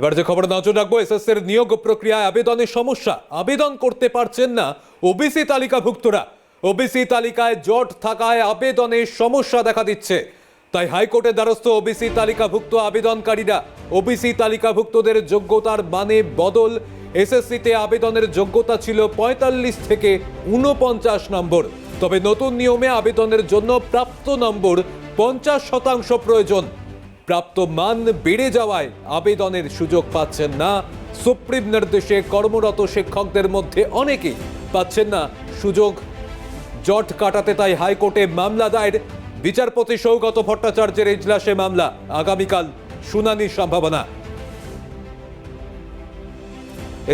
এবার যে খবর নজর রাখব, এসএসসির নিয়োগ প্রক্রিয়ায় আবেদনের সমস্যা। আবেদন করতে পারছেন না ওবিসি তালিকাভুক্তরা। ওবিসি তালিকায় জট থাকায় আবেদনের সমস্যা দেখা দিচ্ছে। তাই হাইকোর্টের দ্বারস্থ ওবিসি তালিকাভুক্ত আবেদনকারীরা ওবিসি তালিকাভুক্তদের যোগ্যতার মানে বদল। এসএসসিতে আবেদনের যোগ্যতা ছিল পঁয়তাল্লিশ থেকে উনপঞ্চাশ নম্বর। তবে নতুন নিয়মে আবেদনের জন্য প্রাপ্ত নম্বর পঞ্চাশ শতাংশ প্রয়োজন। প্রাপ্ত মান বেড়ে যাওয়ায় আবেদনের সুযোগ পাচ্ছেন না। সুপ্রিম নির্দেশে কর্মরত শিক্ষকদের মধ্যে অনেকেই পাচ্ছেন না সুযোগ। জট কাটাতে তাই হাইকোর্টে মামলা দায়ের। বিচারপতি সৌগত ভট্টাচার্যের এজলাসে মামলা। আগামীকাল শুনানির সম্ভাবনা।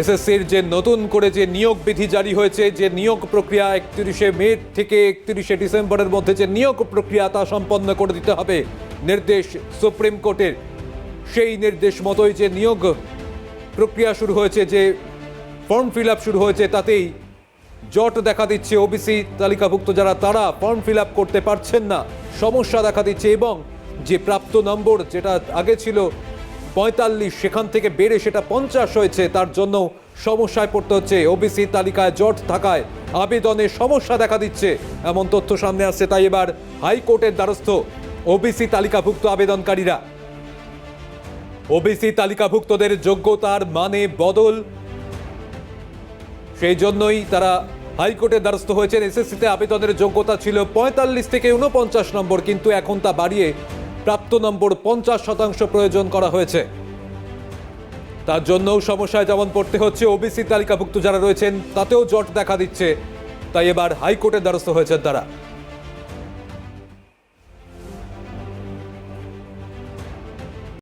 এসএসসির যে নতুন করে যে নিয়োগ বিধি জারি হয়েছে, যে নিয়োগ প্রক্রিয়া একত্রিশে মে থেকে একত্রিশে ডিসেম্বরের মধ্যে যে নিয়োগ প্রক্রিয়া তা সম্পন্ন করে দিতে হবে। নির্দেশ সুপ্রিম কোর্টের। সেই নির্দেশ মতোই যে নিয়োগ প্রক্রিয়া শুরু হয়েছে, যে ফর্ম ফিল শুরু হয়েছে, তাতেই জট দেখা দিচ্ছে ওবিসি তালিকাভুক্ত যারা, তারা ফর্ম ফিল করতে পারছেন না। সমস্যা দেখা দিচ্ছে এবং যে প্রাপ্ত নম্বর যেটা আগে ছিল পঁয়তাল্লিশ, সেখান থেকে বেড়ে সেটা পঞ্চাশ হয়েছে, তার জন্য সমস্যায় পড়তে হচ্ছে। ওবিসি তালিকায় জট থাকায় আবেদনে সমস্যা দেখা দিচ্ছে। এমন তথ্য সামনে আসছে। তাই এবার হাইকোর্টের দ্বারস্থ ওবিসি তালিকাভুক্ত আবেদনকারীরা। ওবিসি তালিকাভুক্তদের যোগ্যতার মানে বদল। সেই জন্যই তারা হাইকোর্টের দ্বারস্থ হয়েছেন। এসএসসিতে আবেদনের যোগ্যতা ছিল পঁয়তাল্লিশ থেকে উনপঞ্চাশ নম্বর, কিন্তু এখন তা বাড়িয়ে প্রাপ্ত নম্বর পঞ্চাশ শতাংশ প্রয়োজন করা হয়েছে। তার জন্যও সমস্যায় যেমন পড়তে হচ্ছে ওবিসি তালিকাভুক্ত যারা রয়েছেন, তাতেও জট দেখা দিচ্ছে। তাই এবার হাইকোর্টের দ্বারস্থ হয়েছেন তারা।